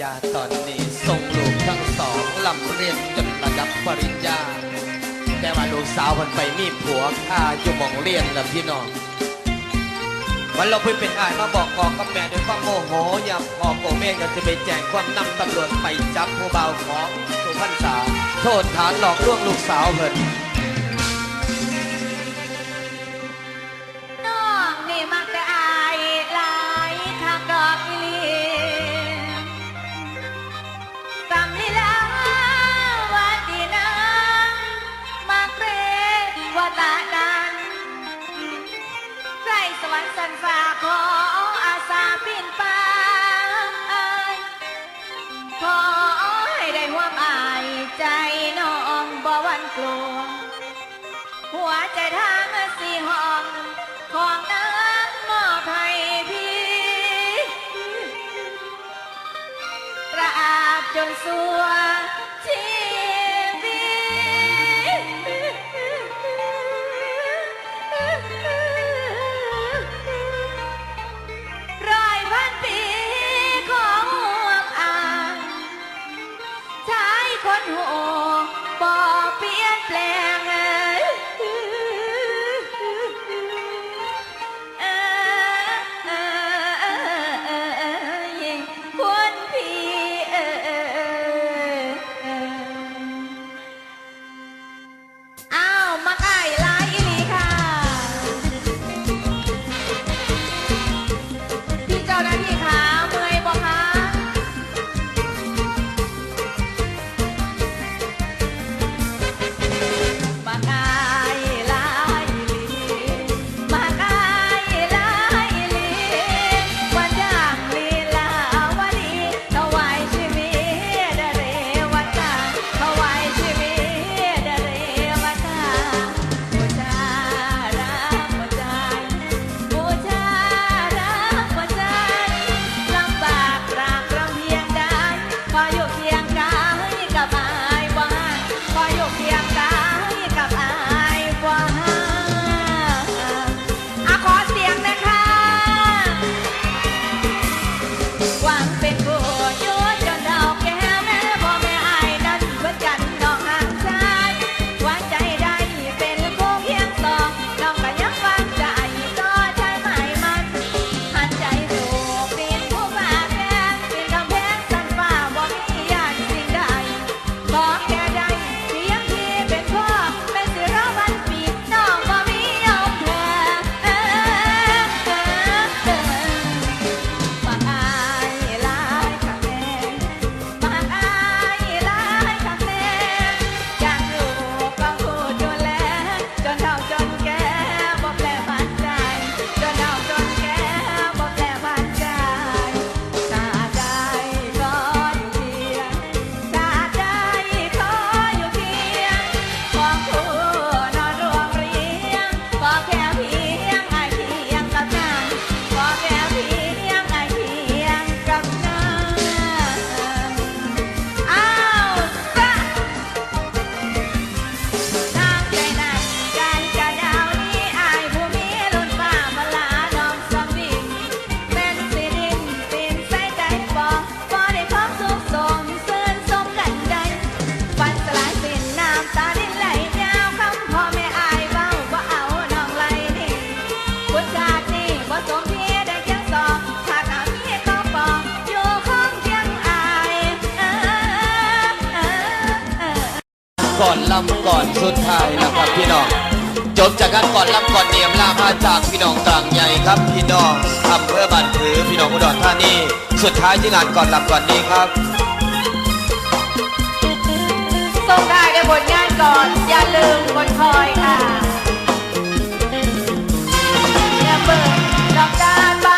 ญาตอนนี้ส่งลูกทั้งสองลำเรียนจนระดับปริญญา แต่ว่าลูกสาวพันไปมีผัวข้าอยู่มองเรียนและพี่น้องวันเราเพิ่งเป็นอายมาบอกกอกับแม่ด้วยความโมโหอย่าพอโกแม่ก็จะไปแจ้งความนำตำรวจไปจับผู้เบาของสุพรรณาโทษฐานหลอกลวงลูกสาวเพิ่น ฉันฝากขออาสาปินป่าขอให้ได้หัวอายใจน้องบ่วันกลัว หัวใจทางสีห้องของน้ำมอบให้พี่ตราบจนสัวที่ำก่อนสุดท้ายนะครับพี่น้อง จบจากการก่อนลำก่อนเนียมลามาจากพี่น้องต่างใหญ่ครับพี่น้องทำเพื่อบันถือพี่น้องอุดรธานีสุดท้ายที่งานก่อนลำก่อนนี้ครับส่งได้ในบทงานก่อน อย่าลืมกดคอยค่ะอย่าเปิดดอกจานบา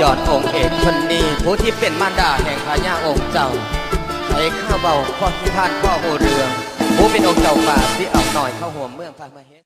ยอดองค์เอกคนนี้ผู้ที่เป็นมารดาแห่งพญาองค์เจ้าใช้ข้าเบาพ่อที่ท่านพ่อโหเรืองผู้เป็นองค์เจ้าป่าที่เอาหน่อยเข้าหัวเมืองพระมเฮ็ด